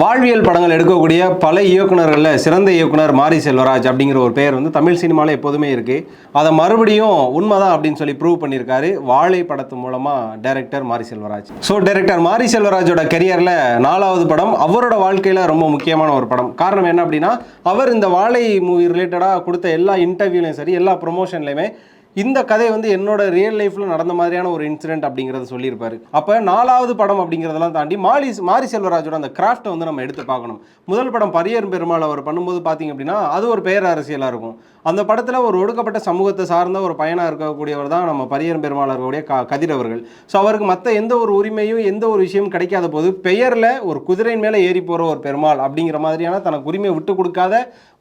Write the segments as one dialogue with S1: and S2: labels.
S1: வாழ்வியல் படங்கள் எடுக்கக்கூடிய பல இயக்குனர்களில் சிறந்த இயக்குனர் மாரி செல்வராஜ் அப்படிங்கிற ஒரு பெயர் வந்து தமிழ் சினிமாவில் எப்போதுமே இருக்குது அதை மறுபடியும் உண்மைதான் அப்படின்னு சொல்லி ப்ரூவ் பண்ணியிருக்காரு. வாழை படத்து மூலமாக டைரக்டர் மாரி செல்வராஜ். ஸோ டைரக்டர் மாரி செல்வராஜோட கெரியரில் நாலாவது படம் அவரோட வாழ்க்கையில் ரொம்ப முக்கியமான ஒரு படம். காரணம் என்ன அப்படின்னா அவர் இந்த வாழை மூவி ரிலேட்டடாக கொடுத்த எல்லா இன்டர்வியூலையும் சரி எல்லா ப்ரொமோஷன்லையுமே இந்த கதை வந்து என்னோட ரியல் லைஃப்பில் நடந்த மாதிரியான ஒரு இன்சிடென்ட் அப்படிங்கிறத சொல்லியிருப்பாரு. அப்போ நாலாவது படம் அப்படிங்கிறதெல்லாம் தாண்டி மாலி மாரி செல்வராஜோட அந்த கிராஃப்ட்டை வந்து நம்ம எடுத்து பார்க்கணும். முதல் படம் பரியர் பெருமாள் அவர் பண்ணும்போது பார்த்தீங்க அப்படின்னா அது ஒரு பெயர் அரசியலாக இருக்கும். அந்த படத்தில் ஒரு ஒடுக்கப்பட்ட சமூகத்தை சார்ந்த ஒரு பயனாக இருக்கக்கூடியவர் தான் நம்ம பரியர் பெருமாள் அவர்களுடைய க கதிர் அவர்கள். ஸோ அவருக்கு மற்ற எந்த ஒரு உரிமையும் எந்த ஒரு விஷயமும் கிடைக்காத போது பெயரில் ஒரு குதிரையின் மேலே ஏறி போகிற ஒரு பெருமாள் அப்படிங்கிற மாதிரியான தனக்கு உரிமையை விட்டு கொடுக்காத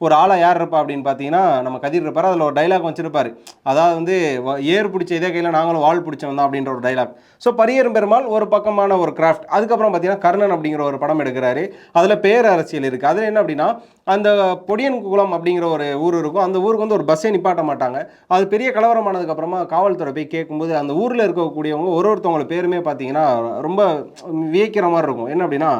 S1: ஒரு ஆளாக யார் இருப்பா அப்படின்னு பார்த்தீங்கன்னா நம்ம கதிர் இருப்பார். அதில் ஒரு டைலாக் வச்சிருப்பாரு. அதாவது வந்து வ- ஏர் பிடிச்ச இதே கையில் நாங்களும் வாள் பிடிச்சவன் தான் அப்படின்ற ஒரு டைலாக் ஸோ பரியரும் பெருமாள் ஒரு பக்கமான ஒரு கிராஃப்ட் அதுக்கப்புறம் பார்த்தீங்கன்னா கர்ணன் அப்படிங்கிற ஒரு படம் எடுக்கிறாரு. அதில் பேர் அரசியல் இருக்குது அதில் என்ன அப்படின்னா அந்த பொடியன் குளம் அப்படிங்கிற ஒரு ஊர் இருக்கும். அந்த ஊருக்கு வந்து ஒரு பஸ்ஸே நிப்பாட்ட மாட்டாங்க. அது பெரிய கலவரமானதுக்கப்புறமா காவல்துறை போய் கேட்கும்போது அந்த ஊரில் இருக்கக்கூடியவங்க ஒரு ஒருத்தவங்களோட பேருமே பார்த்தீங்கன்னா ரொம்ப வியக்கிற மாதிரி இருக்கும். என்ன அப்படின்னா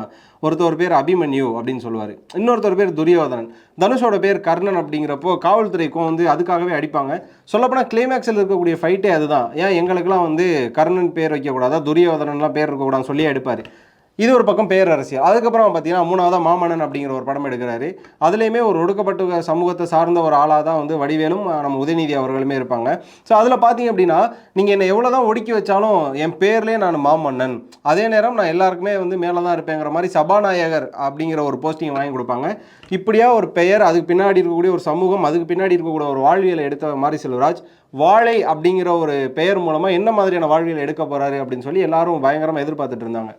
S1: ஒருத்தர் பேர் அபிமன்யு அப்படின்னு சொல்லுவார். இன்னொருத்தர் பேர் துரியோதனன். தனுஷோட பேர் கர்ணன் அப்படிங்கிறப்போ காவல்துறைக்கும் வந்து அதுக்காகவே அடிப்பாங்க. சொல்லப்போனால் கிளைமேக்ஸில் இருக்கக்கூடிய ஃபைட்டே அதுதான். ஏன் எங்களுக்கெல்லாம் வந்து கர்ணன் பேர் வைக்கக்கூடாதா துரியோதனன்லாம் பேர் இருக்கக்கூடாதுன்னு சொல்லி எடுப்பார் இது ஒரு பக்கம் பேர் அரசியல் அதுக்கப்புறம் பார்த்தீங்கன்னா மூணாவதாக மாமன்னன் அப்படிங்கிற ஒரு படம் எடுக்கிறாரு. அதுலேயுமே ஒரு ஒடுக்கப்பட்ட சமூகத்தை சார்ந்த ஒரு ஆளாக தான் வந்து வடிவேலும் நம்ம உதயநிதி அவர்களுமே இருப்பாங்க. ஸோ அதில் பார்த்தீங்க அப்படின்னா நீங்கள் என்னை எவ்வளோ தான் ஒடுக்கி வச்சாலும் என் பேர்லேயே நான் மாமன்னன். அதே நேரம் நான் எல்லாருக்குமே வந்து மேலே தான் இருப்பேங்கிற மாதிரி சபாநாயகர் அப்படிங்கிற ஒரு போஸ்டிங் வாங்கி கொடுப்பாங்க. இப்படியா ஒரு பெயர் அதுக்கு பின்னாடி இருக்கக்கூடிய ஒரு சமூகம் அதுக்கு பின்னாடி இருக்கக்கூடிய ஒரு வாழ்வியலை எடுத்த மாதிரி செல்வராஜ் வாழை அப்படிங்கிற ஒரு பெயர் மூலமாக என்ன மாதிரியான வாழ்வியல் எடுக்க போகிறாரு அப்படின்னு சொல்லி எல்லாரும் பயங்கரமாக எதிர்பார்த்துட்டு இருந்தாங்க.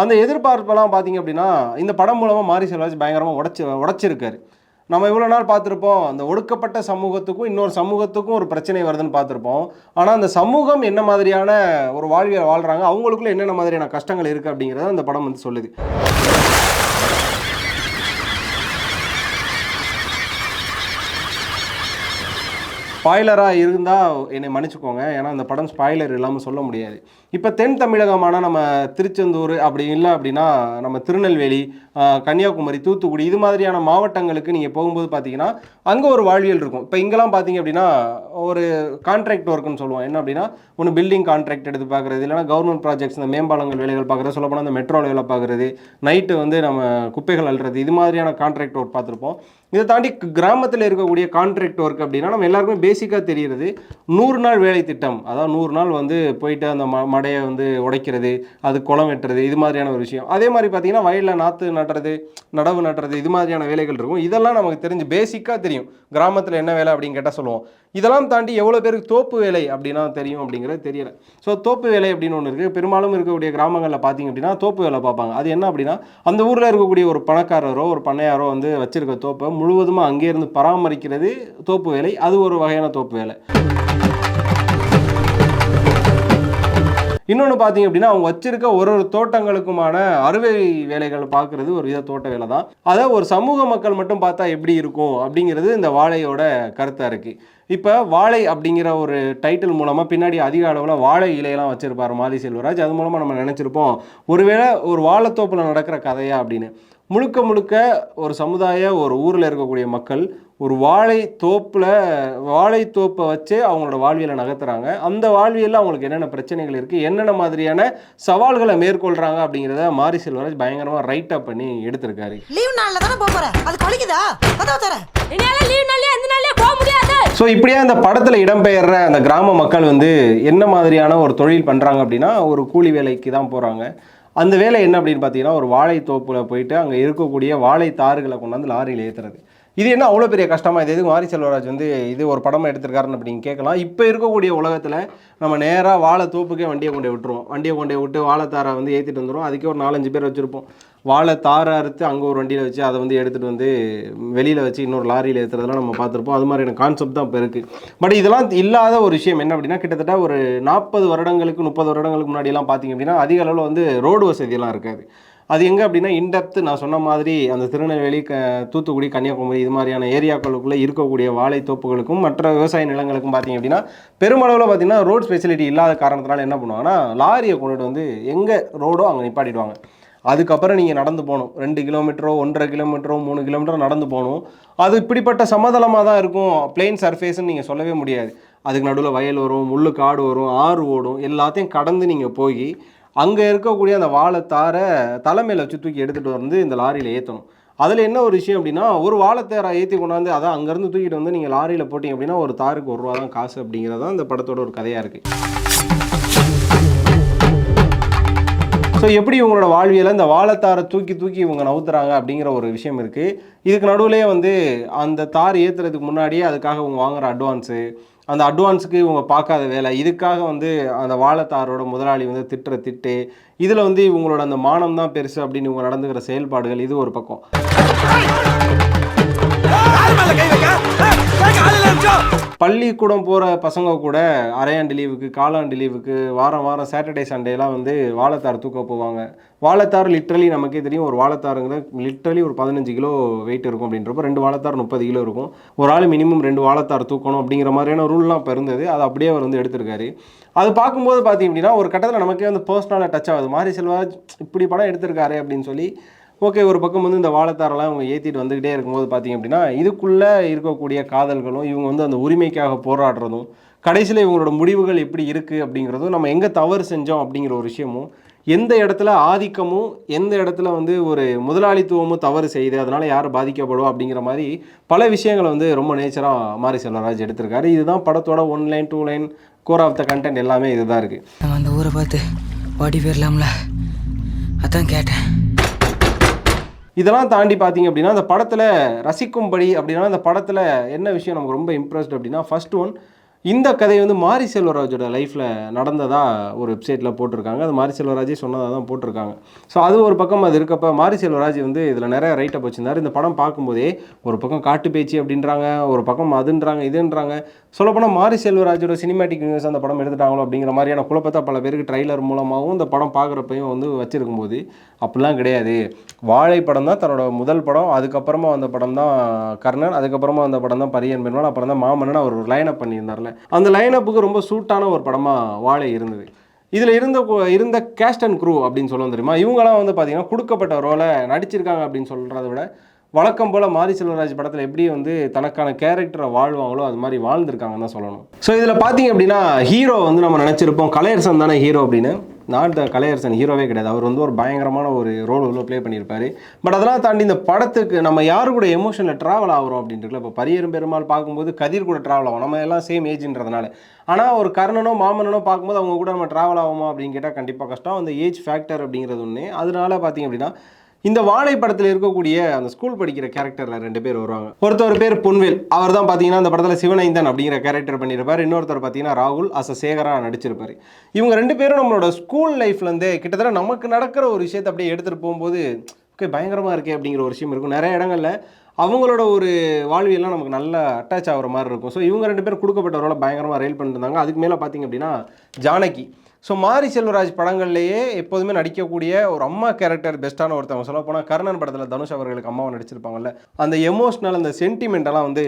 S1: அந்த எதிர்பார்ப்பெல்லாம் பார்த்தீங்க அப்படின்னா இந்த படம் மூலமாக மாரி செல்வராஜ் பயங்கரமாக உடச்சி உடச்சிருக்காரு. நம்ம இவ்வளோ நாள் பார்த்துருப்போம் அந்த ஒடுக்கப்பட்ட சமூகத்துக்கும் இன்னொரு சமூகத்துக்கும் ஒரு பிரச்சனை வருதுன்னு பார்த்துருப்போம். ஆனால் அந்த சமூகம் என்ன மாதிரியான ஒரு வாழ்வியல் வாழ்கிறாங்க அவங்களுக்குள்ள என்னென்ன மாதிரியான கஷ்டங்கள் இருக்குது அப்படிங்கிறத அந்த படம் வந்து சொல்லுது. ஸ்பாய்லராக இருந்தால் என்னை மன்னிச்சுக்கோங்க. ஏன்னா அந்த படம் ஸ்பாய்லர் இல்லாமல் சொல்ல முடியாது. இப்போ தென் தமிழகமான நம்ம திருச்செந்தூர் அப்படி இல்லை அப்படின்னா நம்ம திருநெல்வேலி கன்னியாகுமரி தூத்துக்குடி இது மாதிரியான மாவட்டங்களுக்கு நீங்கள் போகும்போது பார்த்தீங்கன்னா அங்கே ஒரு வாழ்வியல் இருக்கும். இப்போ இங்கெல்லாம் பார்த்தீங்க அப்படின்னா ஒரு கான்ட்ராக்ட் ஒர்க்குன்னு சொல்லுவோம். என்ன அப்படின்னா ஒன்று பில்டிங் கான்ட்ராக்ட் எடுத்து பார்க்குறது இல்லைனா கவர்மெண்ட் ப்ராஜெக்ட்ஸ் இந்த மேம்பாலங்கள் வேலைகள் பார்க்குறது சொல்லப்போனால் இந்த மெட்ரோவில் வேலை பார்க்குறது நைட்டு வந்து நம்ம குப்பைகள் அள்ளுறது இது மாதிரியான கான்ட்ராக்ட் ஒர்க் பார்த்துருப்போம் இதை தாண்டி கிராமத்தில் இருக்கக்கூடிய கான்ட்ராக்ட் ஒர்க் அப்படின்னா நம்ம எல்லாருக்குமே பேசிக்காக தெரிகிறது நூறு நாள் வேலை திட்டம். அதாவது நூறு நாள் வந்து போயிட்டு அந்த ம மடையை வந்து உடைக்கிறது அது குளம் வெட்டுறது இது மாதிரியான ஒரு விஷயம். அதே மாதிரி பார்த்திங்கன்னா வயலில் நாற்று நடுறது நடவு நடுறது இது மாதிரியான வேலைகள் இருக்கும். இதெல்லாம் நமக்கு தெரிஞ்சு பேசிக்காக தெரியும். கிராமத்தில் என்ன வேலை அப்படின்னு கேட்டால் சொல்லுவோம். இதெல்லாம் தாண்டி எவ்வளோ பேருக்கு தோப்பு வேலை அப்படின்னா தெரியும் அப்படிங்கிறது தெரியல. ஸோ தோப்பு வேலை அப்படின்னு ஒன்று இருக்குது பெரும்பாலும் இருக்கக்கூடிய கிராமங்களில் பார்த்தீங்க அப்படின்னா தோப்பு வேலை பார்ப்பாங்க. அது என்ன அப்படின்னா அந்த ஊரில் இருக்கக்கூடிய ஒரு பணக்காரரோ ஒரு பண்ணையாரோ வந்து வச்சிருக்க தோப்பை முழுவதுமாக அங்கே இருந்து பராமரிக்கிறது தோப்பு வேலை. அது ஒரு வகையான தோப்பு வேலை. இன்னொன்று பார்த்தீங்க அப்படின்னா அவங்க வச்சிருக்க ஒரு ஒரு தோட்டங்களுக்குமான அறுவை வேலைகள் பார்க்குறது ஒரு வித தோட்ட வேலை தான். அதை ஒரு சமூக மக்கள் மட்டும் பார்த்தா எப்படி இருக்கும் அப்படிங்கிறது இந்த வாழையோட கருத்தாக இருக்குது இப்போ வாழை அப்படிங்கிற ஒரு டைட்டில் மூலமாக பின்னாடி அதிக அளவில் வாழை இலையெல்லாம் வச்சுருப்பார் மாலி செல்வராஜ். அது மூலமாக நம்ம நினச்சிருப்போம் ஒருவேளை ஒரு வாழைத்தோப்பில் நடக்கிற கதையா அப்படின்னு. முழுக்க முழுக்க ஒரு சமுதாய ஒரு ஊரில் இருக்கக்கூடிய மக்கள் ஒரு வாழை தோப்பில் வாழை தோப்பை வச்சு அவங்களோட வாழ்வியலை நகர்த்துறாங்க. அந்த வாழ்வியலில் அவங்களுக்கு என்னென்ன பிரச்சனைகள் இருக்குது என்னென்ன மாதிரியான சவால்களை மேற்கொள்கிறாங்க அப்படிங்கிறத மாரி செல்வராஜ் பயங்கரமாக ரைட்டப் பண்ணி எடுத்திருக்காரு.
S2: லீவ் நாள்ல தானே போக போற அது கொலிக்குதா
S3: லீவ் நாளே அந்த நாளே போக முடியாது.
S1: ஸோ இப்படியே அந்த படத்தில் இடம்பெயர்ற அந்த கிராம மக்கள் வந்து என்ன மாதிரியான ஒரு தொழில் பண்ணுறாங்க அப்படின்னா ஒரு கூலி வேலைக்கு தான் போகிறாங்க அந்த வேலை என்ன அப்படின்னு பார்த்தீங்கன்னா ஒரு வாழைத்தோப்பில் போயிட்டு அங்கே இருக்கக்கூடிய வாழை தாறுகளை கொண்டாந்து லாரியில் ஏற்றுறது இது என்ன அவ்வளோ பெரிய கஷ்டமாக இது எதுக்கு மாரி செல்வராஜ் வந்து இது ஒரு படமாக எடுத்திருக்காருன்னு அப்படின்னு கேட்கலாம். இப்போ இருக்கக்கூடிய உலகத்தில் நம்ம நேராக வாழை தோப்புக்கே வண்டியை கொண்டு விட்டுருவோம். வண்டியை கொண்டு விட்டு வாழைத்தாரை வந்து ஏற்றிட்டு வந்துடும் அதுக்கே ஒரு நாலஞ்சு பேர் வச்சுருப்போம். வாழை தாரை அறுத்து அங்கே ஒரு வண்டியில் வச்சு அதை வந்து எடுத்துகிட்டு வந்து வெளியில் வச்சு இன்னொரு லாரியில் ஏற்றுறதெல்லாம் நம்ம பார்த்துருப்போம். அது மாதிரியான கான்செப்ட் தான் இப்போ இருக்குது பட் இதெல்லாம் இல்லாத ஒரு விஷயம் என்ன அப்படின்னா கிட்டத்தட்ட ஒரு நாற்பது வருடங்களுக்கு முப்பது வருடங்களுக்கு முன்னாடியெல்லாம் பார்த்திங்க அப்படின்னா அதிக அளவில் வந்து ரோடு வசதியெல்லாம் இருக்காது. அது எங்கே அப்படின்னா இன்டெப்த் நான் சொன்ன மாதிரி அந்த திருநெல்வேலி க தூத்துக்குடி கன்னியாகுமரி இது மாதிரியான ஏரியாக்களுக்குள்ளே இருக்கக்கூடிய வாழை தோப்புகளுக்கும் மற்ற விவசாய நிலங்களுக்கும் பார்த்தீங்க அப்படின்னா பெருமளவில் பார்த்திங்கன்னா ரோட் ஃபெசிலிட்டி இல்லாத காரணத்தினால என்ன பண்ணுவாங்கன்னா லாரியை கொண்டுட்டு வந்து எங்கே ரோடோ அங்கே நிப்பாட்டிடுவாங்க. அதுக்கப்புறம் நீங்கள் நடந்து போகணும். ரெண்டு கிலோமீட்டரோ ஒன்றரை கிலோமீட்டரோ மூணு கிலோமீட்டரோ நடந்து போகணும். அது இப்படிப்பட்ட சமதளமாக தான் இருக்கும். பிளெயின் சர்ஃபேஸ்ன்னு நீங்கள் சொல்லவே முடியாது. அதுக்கு நடுவில் வயல் வரும் முள்ளு காடு வரும் ஆறு ஓடும். எல்லாத்தையும் கடந்து நீங்கள் போய் அங்கே இருக்கக்கூடிய அந்த வாழைத்தாரை தலைமையில் வச்சு தூக்கி எடுத்துகிட்டு வந்து இந்த லாரியில் ஏற்றணும் அதில் என்ன ஒரு விஷயம் அப்படின்னா ஒரு வாழைத்தாரை ஏற்றி கொண்டாந்து அதான் அங்கேருந்து தூக்கிட்டு வந்து நீங்கள் லாரியில் போட்டிங்க அப்படின்னா ஒரு தாருக்கு ஒரு ரூபா தான் காசு அப்படிங்கிறது தான் இந்த படத்தோட ஒரு கதையாக இருக்குது ஸோ எப்படி இவங்களோட வாழ்வியலை இந்த வாழைத்தாரை தூக்கி தூக்கி இவங்க நவுத்துறாங்க அப்படிங்கிற ஒரு விஷயம் இருக்குது இதுக்கு நடுவுலேயே வந்து அந்த தார் ஏற்றுறதுக்கு முன்னாடியே அதுக்காக இவங்க வாங்குகிற அட்வான்ஸு அந்த அட்வான்ஸுக்கு இவங்க பார்க்காத வேலை இதுக்காக வந்து அந்த வாழைத்தாரோட முதலாளி வந்து திட்டுற திட்டு இதில் வந்து இவங்களோட அந்த மானம் தான் பெருசு அப்படின்னு இவங்க நடந்துக்கிற செயல்பாடுகள் இது ஒரு பக்கம். பள்ளிக்கூடம் போகிற பசங்க கூட அரையாண்டு லீவுக்கு காலாண்டு லீவுக்கு வாரம் வாரம் சாட்டர்டே சண்டேலாம் வந்து வாழைத்தார் தூக்க போவாங்க. வாழைத்தார் லிட்ரலி நமக்கே தெரியும். ஒரு வாழைத்தாருங்கிறது லிட்ரலி ஒரு பதினஞ்சு கிலோ வெயிட் இருக்கும் அப்படின்றப்போ ரெண்டு வாழைத்தார் முப்பது கிலோ இருக்கும். ஒரு ஆள் மினிமம் ரெண்டு வாழைத்தார் தூக்கணும் அப்படிங்கிற மாதிரியான ரூல்லாம் இப்போ இருந்தது அது அப்படியே அவர் வந்து எடுத்திருக்காரு. அது பார்க்கும்போது பார்த்தீங்க அப்படின்னா ஒரு கட்டத்தில் நமக்கே வந்து பர்சனலாக டச் ஆகுது. மாரி செல்வா இப்படி படம் எடுத்திருக்காரு அப்படின்னு சொல்லி ஓகே ஒரு பக்கம் வந்து இந்த வாழைத்தாரெல்லாம் இவங்க ஏற்றிட்டு வந்துக்கிட்டே இருக்கும்போது பார்த்தீங்க அப்படின்னா இதுக்குள்ளே இருக்கக்கூடிய காதல்களும் இவங்க வந்து அந்த உரிமைக்காக போராடுறதும் கடைசியில் இவங்களோட முடிவுகள் எப்படி இருக்குது அப்படிங்கிறதும் நம்ம எங்கே தவறு செஞ்சோம் அப்படிங்கிற ஒரு விஷயமும் எந்த இடத்துல ஆதிக்கமும் எந்த இடத்துல வந்து ஒரு முதலாளித்துவமும் தவறு செய்யுது அதனால் யார் பாதிக்கப்படுவோம் அப்படிங்கிற மாதிரி பல விஷயங்களை வந்து ரொம்ப நேச்சராக மாரி செல்வராஜ் எடுத்திருக்காரு. இதுதான் படத்தோட one line two line core of the content எல்லாமே இதுதான் இருக்குது
S4: நம்ம அந்த ஊரை பார்த்து ஓடி போயிடலாம்ல அதான் கேட்டேன்.
S1: இதெல்லாம் தாண்டி பார்த்தீங்க அப்படின்னா அந்த படத்தில் ரசிக்கும்படி அப்படின்னா அந்த படத்தில் என்ன விஷயம் நமக்கு ரொம்ப இம்ப்ரெஸ்ட் அப்படின்னா ஃபர்ஸ்ட் ஒன் இந்த கதை வந்து மாரி செல்வராஜோட லைஃப்பில் நடந்ததாக ஒரு வெப்சைட்டில் போட்டிருக்காங்க. அது மாரி செல்வராஜே சொன்னதாக தான் போட்டிருக்காங்க. ஸோ அது ஒரு பக்கம் அது இருக்கப்ப மாரி செல்வராஜ் வந்து இதில் நிறைய ரைட்டப் வச்சுருந்தார். இந்த படம் பார்க்கும்போதே ஒரு பக்கம் காட்டு பேச்சு அப்படின்றாங்க ஒரு பக்கம் அதுன்றாங்க இதுன்றாங்க. சொல்லப்போனால் மாரி செல்வராஜோட சினிமேட்டிக் யூனிவர்ஸ் அந்த படம் எடுத்துட்டாங்களோ அப்படிங்கிற மாதிரியான குழப்பத்தை பல பேருக்கு ட்ரைலர் மூலமாகவும் இந்த படம் பார்க்குறப்பையும் வந்து வச்சுருக்கும்போது அப்படிலாம் கிடையாது. வாழை படம் தான் தன்னோட முதல் படம். அதுக்கப்புறமா வந்த படம் தான் கர்ணன். அதுக்கப்புறமா வந்த படம் தான் பரியன் பெருமாள். அப்புறம் தான் மாமன்னன். அவர் ஒரு லைனப் பண்ணியிருந்தார்ல. அந்த லைனப்புக்கு ரொம்ப சூட்டான ஒரு படமாக வாழை இருந்தது. இதில் இருந்த இருந்த கேஸ்ட் அண்ட் க்ரூ அப்படின்னு சொல்லுவோம் தெரியுமா? இவங்களாம் வந்து பார்த்தீங்கன்னா கொடுக்கப்பட்ட ரோலை நடிச்சிருக்காங்க அப்படின்னு சொல்கிறத விட வழக்கம் போல் மாரி செல்வராஜ் படத்தில் எப்படி வந்து தனக்கான கேரக்டரை வாழ்வாங்களோ அது மாதிரி வாழ்ந்திருக்காங்கன்னு தான் சொல்லணும். ஸோ இதில் பார்த்தீங்க அப்படின்னா ஹீரோ வந்து நம்ம நினச்சிருப்போம். கலையரசன் தானே ஹீரோ அப்படின்னு. நாட் த கலையரசன் ஹீரோவே கிடையாது. அவர் வந்து ஒரு பயங்கரமான ஒரு ரோல் உள்ள ப்ளே பண்ணியிருப்பார். பட் அதெல்லாம் தாண்டி இந்த படத்துக்கு நம்ம யாரு கூட எமோஷனில் ட்ராவல் ஆகிறோம் அப்படின்ட்டு இப்போ பரியரும் பெருமாள் பார்க்கும்போது கதிர் கூட ட்ராவல் ஆகும். நம்ம எல்லாம் சேம் ஏஜ்ன்றதுனால ஆனால் ஒரு கர்ணனோ மாமன்னனோ பார்க்கும்போது அவங்க கூட நம்ம ட்ராவல் ஆகுமா அப்படின்னு கேட்டால் கண்டிப்பாக கஷ்டம். அந்த ஏஜ் ஃபேக்டர் அப்படிங்கிறது ஒன்று அதனால பார்த்தீங்க அப்படின்னா இந்த வாழை படத்தில் இருக்கக்கூடிய அந்த ஸ்கூல் படிக்கிற கேரக்டரில் ரெண்டு பேர் வருவாங்க. ஒருத்தர் பேர் பொன்வேல். அவர் தான் பார்த்தீங்கன்னா அந்த படத்தில் சிவனைந்தன் அப்படிங்கிற கேரக்டர் பண்ணியிருப்பார். இன்னொருத்தர் பார்த்தீங்கன்னா ராகுல் அச சேகரா நடிச்சிருப்பார். இவங்க ரெண்டு பேரும் நம்மளோட ஸ்கூல் லைஃப்லேருந்தே கிட்டத்தட்ட நமக்கு நடக்கிற ஒரு விஷயத்தை அப்படியே எடுத்துகிட்டு போகும்போது ஓகே பயங்கரமாக இருக்கே அப்படிங்கிற ஒரு விஷயம் இருக்கும். நிறைய இடங்களில் அவங்களோட ஒரு வாழ்வியெல்லாம் நமக்கு நல்லா அட்டாச் ஆகிற மாதிரி இருக்கும். ஸோ இவங்க ரெண்டு பேரும் கொடுக்கப்பட்ட ரோலை பயங்கரமாக ரயில் பண்ணிருந்தாங்க அதுக்கு மேலே பார்த்தீங்க அப்படின்னா ஜானகி. ஸோ மாரி செல்வராஜ் படங்கள்லேயே எப்போதுமே நடிக்கக்கூடிய ஒரு அம்மா கேரக்டர் பெஸ்ட்டான ஒருத்தவங்க சொல்ல போனால் கர்ணன் படத்தில் தனுஷ் அவர்களுக்கு அம்மாவை நடிச்சிருப்பாங்கல்ல. அந்த எமோஷ்னல் அந்த சென்டிமெண்டெல்லாம் வந்து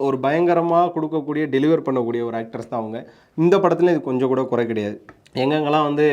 S1: ஒரு பயங்கரமாக கொடுக்கக்கூடிய டெலிவர் பண்ணக்கூடிய ஒரு ஆக்ட்ரஸ் தான் அவங்க. இந்த படத்துல இது கொஞ்சம் கூட குறை கிடையாது. எங்கெங்கெல்லாம் வந்து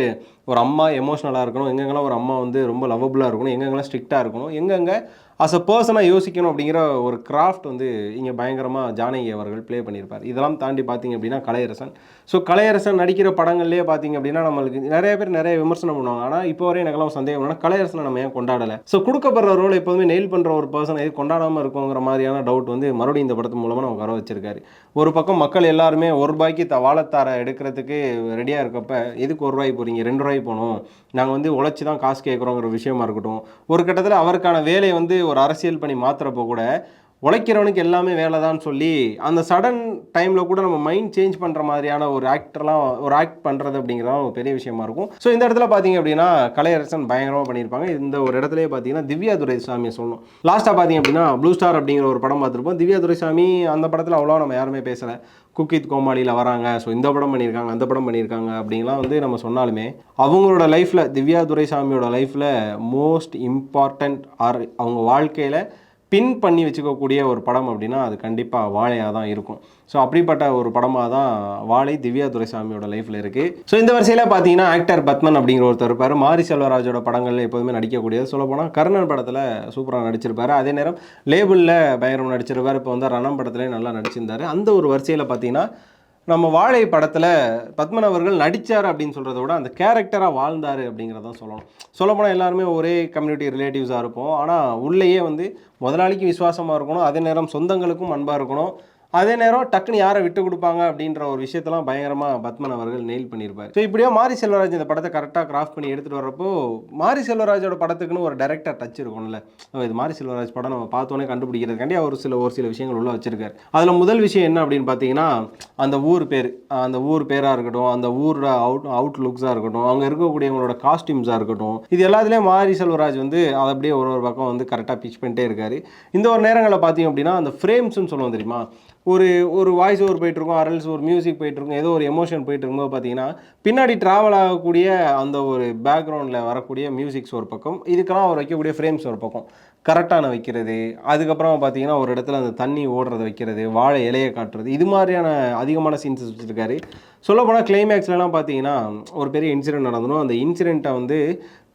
S1: ஒரு அம்மா எமோஷ்னலாக இருக்கணும் எங்கெங்கெல்லாம் ஒரு அம்மா வந்து ரொம்ப லவபுளாக இருக்கணும் எங்கெங்கெல்லாம் ஸ்ட்ரிக்டாக இருக்கணும் எங்கெங்கே அஸ் அ பர்சனாக யோசிக்கணும் அப்படிங்கிற ஒரு கிராஃப்ட் வந்து இங்கே பயங்கரமாக ஜானகி அவர்கள் ப்ளே பண்ணியிருப்பார். இதெல்லாம் தாண்டி பார்த்தீங்க அப்படின்னா கலையரசன். ஸோ கலையரசன் நடிக்கிற படங்கள்லேயே பார்த்தீங்க அப்படின்னா நம்மளுக்கு நிறைய பேர் நிறைய விமர்சனம் பண்ணுவாங்க. ஆனால் இப்போ வரையும் எனக்கெல்லாம் சந்தேகம் என்னன்னா கலையரசனை நம்ம ஏன் கொண்டாடலை? ஸோ கொடுக்கப்படுற ரோல் எப்போதுமே நெயில் பண்ணுற ஒரு பர்சன் இது கொண்டாடாமல் இருக்குங்கிற மாதிரியான டவுட் வந்து மறுபடியும் இந்த படத்து மூலமாக நம்ம வர வச்சிருக்காரு. ஒரு பக்கம் மக்கள் எல்லாருமே ஒரு ரூபாய்க்கு த எடுக்கிறதுக்கு ரெடியாக இருக்கப்ப எதுக்கு ஒரு ரூபாய் போகிறீங்க ரெண்டு ரூபாய் போகணும். நாங்கள் வந்து உழைச்சி தான் காசு கேட்குறோங்கிற விஷயமா இருக்கட்டும். ஒரு கட்டத்தில் அவருக்கான வேலையை வந்து ஒரு அரசியல் பண்ணி மாத்துறப்போ கூட உழைக்கிறவனுக்கு எல்லாமே வேலை தான் சொல்லி அந்த சடன் டைமில் கூட நம்ம மைண்ட் சேஞ்ச் பண்ணுற மாதிரியான ஒரு ஆக்டர்லாம் ஒரு ஆக்ட் பண்ணுறது அப்படிங்கிறதான் ஒரு பெரிய விஷயமா இருக்கும். ஸோ இந்த இடத்துல பார்த்தீங்க அப்படின்னா கலையரசன் பயங்கரமாக பண்ணியிருப்பாங்க. இந்த ஒரு இடத்துலயே பார்த்தீங்கன்னா திவ்யா துரைசாமியை சொல்லணும். லாஸ்ட்டாக பார்த்தீங்க அப்படின்னா ப்ளூ ஸ்டார் அப்படிங்கிற ஒரு படம் பார்த்துருப்போம். திவ்யா துரைசாமி அந்த படத்தில் அவ்வளோ நம்ம யாருமே பேசலை. குக்கித் கோமாளியில் வராங்க. ஸோ இந்த படம் பண்ணியிருக்காங்க அந்த படம் பண்ணியிருக்காங்க அப்படின்லாம் வந்து நம்ம சொன்னாலுமே அவங்களோட லைஃப்பில் திவ்யா துரைசாமியோட லைஃப்பில் மோஸ்ட் இம்பார்ட்டண்ட் ஆர் அவங்க வாழ்க்கையில் பின் பண்ணி வச்சுக்கக்கூடிய ஒரு படம் அப்படின்னா அது கண்டிப்பாக வாழையாக தான் இருக்கும். ஸோ அப்படிப்பட்ட ஒரு படமாக தான் வாழை திவ்யா துரைசாமியோட லைஃப்பில் இருக்குது ஸோ இந்த வரிசையில் பார்த்தீங்கன்னா ஆக்டர் பத்மன் அப்படிங்கிற ஒருத்தர் இருப்பார். மாரி செல்வராஜோட படங்கள் எப்போதுமே நடிக்கக்கூடியது. சொல்ல போனால் கர்ணன் படத்தில் சூப்பராக நடிச்சிருப்பார். அதே நேரம் லேபிளில் பயங்கரம் நடிச்சிருப்பார். இப்போ வந்து ரணம் படத்துலேயே நல்லா நடிச்சிருந்தாரு. அந்த ஒரு வரிசையில் பார்த்தீங்கன்னா நம்ம வாழை படத்தில் பத்மன் அவர்கள் நடித்தார் அப்படின்னு சொல்கிறத விட அந்த கேரக்டராக வாழ்ந்தார் அப்படிங்கிறத சொல்லணும். சொல்லப்போனால் எல்லாருமே ஒரே கம்யூனிட்டி ரிலேட்டிவ்ஸாக இருப்போம். ஆனால் உள்ளேயே வந்து முதலாளிக்கு விசுவாசமாக இருக்கணும் அதே நேரம் சொந்தங்களுக்கும் அன்பாக இருக்கணும் அதே நேரம் டக்குன்னு யாரை விட்டு கொடுப்பாங்க அப்படின்ற ஒரு விஷயத்தெல்லாம் பயங்கரமாக பத்மன் அவர்கள் நெயில் பண்ணியிருப்பார். ஸோ இப்படியோ மாரி செல்வராஜ் இந்த படத்தை கரெக்டாக கிராஃப்ட் பண்ணி எடுத்துகிட்டு வரப்போ மாரி செல்வராஜோட படத்துக்குன்னு ஒரு டேரக்டர் டச் இருக்கும்ல. இது மாரி செல்வராஜ் படம் நம்ம பார்த்தோன்னே கண்டுபிடிக்கிறதுக்காண்டி அவர் சில ஒரு சில விஷயங்கள் உள்ள வச்சிருக்காரு. அதில் முதல் விஷயம் என்ன அப்படின்னு பார்த்தீங்கன்னா அந்த ஊர் பேர் அந்த ஊர் பேராக இருக்கட்டும் அந்த ஊரோட அவுட் அவுட் லுக்ஸாக இருக்கட்டும் அங்கே இருக்கக்கூடியவங்களோட காஸ்டியூம்ஸாக இருக்கட்டும் இது எல்லாத்துலேயும் மாரி செல்வராஜ் வந்து அதை அப்படியே ஒரு ஒரு பக்கம் வந்து கரெக்டாக பிச் பண்ணிட்டே இருக்காரு. இந்த ஒரு நேரங்களில் பார்த்தீங்க அப்படின்னா அந்த ஃப்ரேம்ஸ்னு சொல்லுவோம் தெரியுமா? ஒரு ஒரு வாய்ஸ் ஓவர் போயிட்டுருக்கும் அரல்ஸ் ஒரு மியூசிக் போயிட்டுருக்கும் ஏதோ ஒரு எமோஷன் போயிட்டு இருக்கும்போது பார்த்தீங்கன்னா பின்னாடி ட்ராவல் ஆகக்கூடிய அந்த ஒரு பேக்ரவுண்டில் வரக்கூடிய மியூசிக்ஸ் ஒரு பக்கம் இதுக்கெல்லாம் அவர் வைக்கக்கூடிய ஃப்ரேம்ஸ் ஒரு பக்கம். கரெக்டான வைக்கிறது அதுக்கப்புறம் பார்த்தீங்கன்னா ஒரு இடத்துல அந்த தண்ணி ஓடுறத வைக்கிறது வாழை இலையை காட்டுறது இது மாதிரியான அதிகமான சீன்ஸஸ் வச்சுருக்காரு. சொல்லப்போனால் கிளைமேக்ஸ்லலாம் பார்த்தீங்கன்னா ஒரு பெரிய இன்சிடென்ட் நடந்தணும் அந்த இன்சிடெண்ட்டை வந்து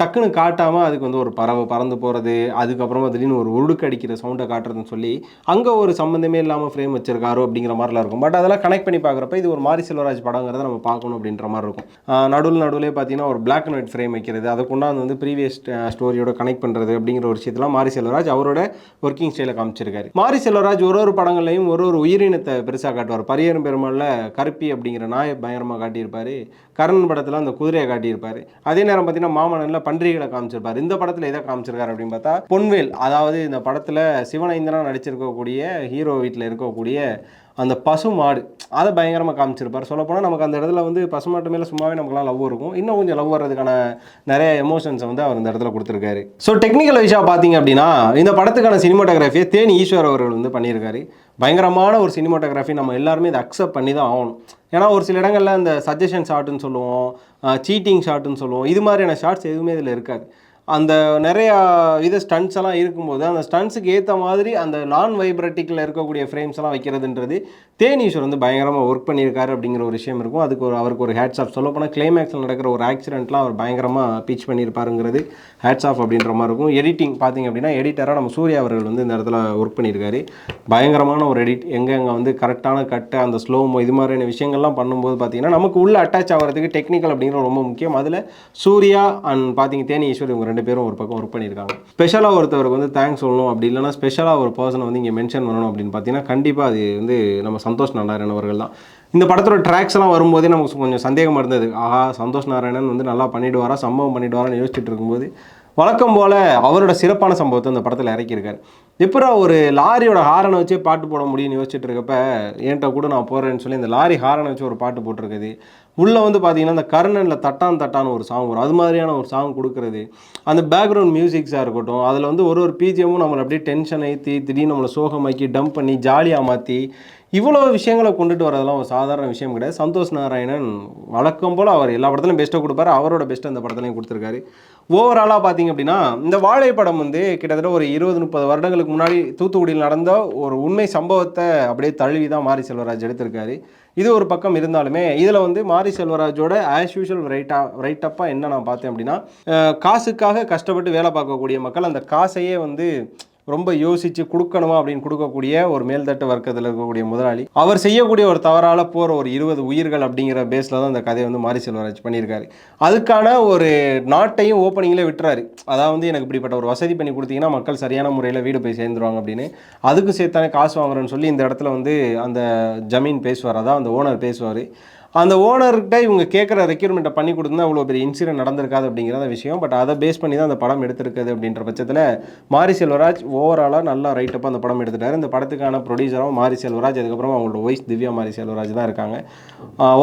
S1: டக்குன்னு காட்டாமல் அதுக்கு வந்து ஒரு பறவை பறந்து போகிறது அதுக்கப்புறமா திடீர்னு ஒரு உருடுக்கு அடிக்கிற சவுண்டை காட்டுறதுன்னு சொல்லி அங்கே ஒரு சம்மந்தமே இல்லாமல் ஃப்ரேம் வச்சிருக்காரோ அப்படிங்கிற மாதிரிலாம் இருக்கும். பட் அதெல்லாம் கனெக்ட் பண்ணி பார்க்குறப்ப இது ஒரு மாரி செல்வராஜ் படங்கிறத நம்ம பார்க்கணும் அப்படின்ற மாதிரி இருக்கும். நடுவில் நடுவில் பார்த்தீங்கன்னா ஒரு பிளாக் அண்ட் ஒயிட் ஃப்ரேம் வைக்கிறது அதை கொண்டாந்து வந்து ப்ரீவியஸ் ஸ்டோரியோட கனெக்ட் பண்ணுறது அப்படிங்கிற ஒரு விஷயத்தெல்லாம் மாரி செல்வராஜ் அவரோட ஒர்க்கிங் ஸ்டைலை காமிச்சிருக்காரு. மாரி செல்வராஜ் ஒரு ஒரு படங்கள்லையும் ஒரு ஒரு உயிரினத்தை பெருசாக காட்டுவார். பரியரும் பெருமாளில் கருப்பி அப்படிங்கிற நாய் பயங்கரமாக காட்டியிருப்பார். கர்ணன் படத்தில் அந்த குதிரையை காட்டியிருப்பார். அதே நேரம் பார்த்தீங்கன்னா மாமன்னனில் பன்றிகளை காமிச்சிருப்பார். இந்த படத்தில் எதை காமிச்சிருக்காரு அப்படின்னு பார்த்தா பொன்வேல் அதாவது இந்த படத்தில் சிவனைந்திரா நடிச்சிருக்கக்கூடிய ஹீரோ வீட்டில் இருக்கக்கூடிய அந்த பசு மாடு அதை பயங்கரமாக காமிச்சிருப்பார். சொல்லப்போனால் நமக்கு அந்த இடத்துல வந்து பசுமாட்டு மேலே சும்மாவே நமக்குலாம் லவ் இருக்கும். இன்னும் கொஞ்சம் லவ் வர்றதுக்கான நிறைய எமோஷன்ஸை வந்து அவர் இந்த இடத்துல கொடுத்துருக்காரு. ஸோ டெக்னிக்கல் விஷயம் பார்த்தீங்க அப்படின்னா இந்த படத்துக்கான சினிமாட்டோகிராஃபியை தேனி ஈஸ்வர் அவர்கள் வந்து பண்ணியிருக்காரு. பயங்கரமான ஒரு சினிமாட்டோகிராஃபி நம்ம எல்லாருமே இதை அக்செப்ட் பண்ணி தான் ஆகணும். ஏன்னா ஒரு சில இடங்களில் இந்த சஜஷன் ஷாட்டுன்னு சொல்லுவோம் சீட்டிங் ஷாட்டுன்னு சொல்லுவோம் இது மாதிரியான ஷார்ட்ஸ் எதுவுமே இதில் இருக்காது. அந்த நிறையா இது ஸ்டன்ஸ் எல்லாம் இருக்கும்போது அந்த ஸ்டன்ஸுக்கு ஏற்ற மாதிரி அந்த நான் வைப்ரட்டிக்கில் இருக்கக்கூடிய ஃப்ரேம்ஸ் எல்லாம் வைக்கிறதுன்றது தேனீஸ்வர் வந்து பயங்கரமாக ஒர்க் பண்ணியிருக்காரு அப்படிங்கிற ஒரு விஷயம் இருக்கும். அதுக்கு ஒரு அவருக்கு ஒரு ஹேட்ஸ் ஆஃப் சொல்லப்போனால் கிளைமேக்ஸில் நடக்கிற ஒரு ஆக்சிடென்ட்லாம் அவர் பயங்கரமாக பீச் பண்ணியிருப்பாருங்கிறது ஹேட்ஸ் ஆஃப் அப்படின்ற மாதிரி இருக்கும். எடிட்டிங் பார்த்தீங்க அப்படின்னா எடிட்டராக நம்ம சூர்யா அவர்கள் வந்து இந்த இடத்துல ஒர்க் பண்ணியிருக்காரு. பயங்கரமான ஒரு எடிட் எங்கெங்கே வந்து கரெக்டான கட்டு அந்த ஸ்லோமோ இது மாதிரியான விஷயங்கள்லாம் பண்ணும்போது பார்த்தீங்கன்னா நமக்கு உள்ளே அட்டாச் ஆகிறதுக்கு டெக்னிக்கல் அப்படிங்கிற ரொம்ப முக்கியம். அதில் சூர்யா அண்ட் பார்த்தீங்க தேனீஸ்வர் இவங்க ரெண்டு பேரும் ஒரு பக்கம் ஒர்க் பண்ணியிருக்காங்க. ஸ்பெஷலாக ஒருத்தவருக்கு வந்து தேங்க்ஸ் சொல்லணும். அப்படி இல்லைன்னா ஸ்பெஷலாக ஒரு பர்சனை வந்து இங்கே மென்ஷன் பண்ணணும் அப்படின்னு பார்த்தீங்கன்னா கண்டிப்பாக அது வந்து நம்ம சந்தோஷ் நாராயணன் அவர்கள் தான். இந்த படத்தோட ட்ராக்ஸ் எல்லாம் வரும்போதே நமக்கு கொஞ்சம் சந்தேகமாக இருந்தது. ஆஹா சந்தோஷ் நாராயணன் வந்து நல்லா பண்ணிடுவாரா சம்பவம் பண்ணிடுவாரான்னு யோசிச்சுட்டு இருக்கும்போது வழக்கம் போல் அவரோட சிறப்பான சம்பவத்தை இந்த படத்தில் இறக்கியிருக்காரு. எப்படா ஒரு லாரியோட ஹாரனை வச்சே பாட்டு போட முடியும்னு யோசிச்சுட்டு இருக்கப்ப என்கிட்ட கூட நான் போகிறேன்னு சொல்லி இந்த லாரி ஹாரனை வச்சு ஒரு பாட்டு போட்டிருக்குது. உள்ளே வந்து பார்த்தீங்கன்னா அந்த கர்ணனில் தட்டான் தட்டான்னு ஒரு சாங் வரும். அது மாதிரியான ஒரு சாங் கொடுக்குறது. அந்த பேக்ரவுண்ட் மியூசிக்ஸாக இருக்கட்டும் அதில் வந்து ஒரு ஒரு பிஜிஎம்மும் நம்மளை அப்படியே டென்ஷன் ஏற்றி திடீர்னு நம்மளை சோகமாக்கி டம்ப் பண்ணி ஜாலியாக மாற்றி இவ்வளோ விஷயங்களை கொண்டுட்டு வரதெல்லாம் ஒரு சாதாரண விஷயம் கிடையாது. சந்தோஷ் நாராயணன் வழக்கம் போல் அவர் எல்லா படத்துலையும் பெஸ்ட்டாக கொடுப்பாரு. அவரோட பெஸ்ட்டை அந்த படத்துலையும் கொடுத்துருக்காரு. ஓவராலாக பார்த்தீங்க அப்படின்னா இந்த வாழை படம் வந்து கிட்டத்தட்ட ஒரு இருபது முப்பது வருடங்களுக்கு முன்னாடி தூத்துக்குடியில் நடந்த ஒரு உண்மை சம்பவத்தை அப்படியே தழுவி தான் மாரி செல்வராஜ் எடுத்திருக்காரு. இது ஒரு பக்கம் இருந்தாலுமே இதில் வந்து மாரி செல்வராஜோட ஆஸ் யூஷுவல் ரைட்டா ரைட்டப்பாக என்ன நான் பார்த்தேன் அப்படின்னா காசுக்காக கஷ்டப்பட்டு வேலை பார்க்கக்கூடிய மக்கள் அந்த காசையே வந்து ரொம்ப யோசித்து கொடுக்கணுமா அப்படின்னு கொடுக்கக்கூடிய ஒரு மேல்தட்டு வர்க்கத்தில் இருக்கக்கூடிய முதலாளி. அவர் செய்யக்கூடிய ஒரு தவறால் போகிற ஒரு இருபது உயிர்கள் அப்படிங்கிற பேஸில் தான் அந்த கதையை வந்து மாரி செல்வராஜ் பண்ணியிருக்காரு. அதுக்கான ஒரு நாட்டையும் ஓப்பனிங்கில் விட்டுறாரு. அதாவது வந்து எனக்கு இப்படிப்பட்ட ஒரு வசதி பண்ணி கொடுத்தீங்கன்னா மக்கள் சரியான முறையில் வீடு போய் சேர்ந்துருவாங்க அப்படின்னு. அதுக்கு சேர்த்தானே காசு வாங்குறேன்னு சொல்லி இந்த இடத்துல வந்து அந்த ஜமீன் பேசுவார். அதான் அந்த ஓனர் பேசுவார். அந்த ஓனர்கிட்ட இவங்க கேட்குற ரெக்யூர்மெண்ட்டை பண்ணி கொடுத்தா அவ்வளோ பெரிய இன்சிடென்ட் நடந்திருக்காது அப்படிங்கிறத விஷயம். பட் அதை பேஸ் பண்ணி தான் அந்த படம் எடுத்திருக்குது அப்படின்ற பட்சத்தில் மாரி செல்வராஜ் ஓவராலாக நல்லா ரைட்டப்பாக அந்த படம் எடுத்துட்டார். இந்த படத்துக்கான ப்ரொடியூசரும் மாரி செல்வராஜ் அதுக்கப்புறம் அவங்களோட ஒய்ஸ் திவ்யா மாரி செல்வராஜ் தான் இருக்காங்க.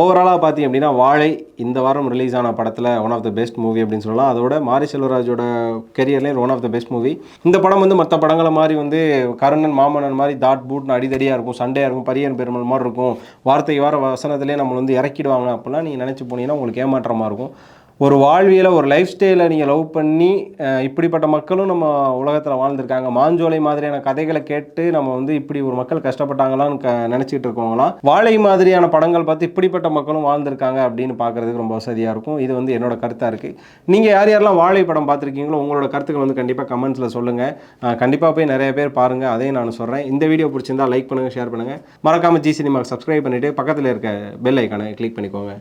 S1: ஓவராலாக பார்த்தீங்க அப்படின்னா வாழை இந்த வாரம் ரிலீஸ் ஆன படத்தில் one of the best movie அப்படின்னு சொல்லலாம். அதோட மாரி செல்வராஜோட கெரியர்லேயும் one of the best movie இந்த படம் வந்து மற்ற படங்களை மாதிரி வந்து கருணன் மாமன்னன் மாதிரி தாட் பூட்னு அடிதடியாக இருக்கும் சண்டையாக இருக்கும் பரியன் பெருமல் மாதிரி இருக்கும். வார்த்தை வார வசனத்திலே நம்ம வந்து இறக்கிடுவாங்க அப்படிலாம் நீங்கள் நினச்சி போனீங்கன்னா உங்களுக்கு ஏமாற்றமாக இருக்கும். ஒரு வாழ்வியலை ஒரு லைஃப் ஸ்டைலை நீங்கள் லவ் பண்ணி இப்படிப்பட்ட மக்களும் நம்ம உலகத்தில் வாழ்ந்திருக்காங்க. மாஞ்சோலை மாதிரியான கதைகளை கேட்டு நம்ம வந்து இப்படி ஒரு மக்கள் கஷ்டப்பட்டாங்களான்னு க நினச்சிக்கிட்டு இருக்கவங்களாம் வாழை மாதிரியான படங்கள் பார்த்து இப்படிப்பட்ட மக்களும் வாழ்ந்திருக்காங்க அப்படின்னு பார்க்குறதுக்கு ரொம்ப வசதியாக இருக்கும். இது வந்து என்னோட கருத்தாக இருக்குது நீங்கள் யார் யாரெல்லாம் வாழை படம் பார்த்துருக்கீங்களோ உங்களோட கருத்துக்கள் வந்து கண்டிப்பாக கமெண்ட்ஸில் சொல்லுங்கள் கண்டிப்பாக போய் நிறைய பேர் பாருங்கள் அதையும் நான் சொல்கிறேன் இந்த வீடியோ பிடிச்சிருந்தா லைக் பண்ணுங்கள் ஷேர் பண்ணுங்கள் மறக்காமல் ஜி சினிமா சப்ஸ்கிரைப் பண்ணிவிட்டு பக்கத்தில் இருக்க பெல் ஐக்கானை கிளிக் பண்ணிக்கோங்க.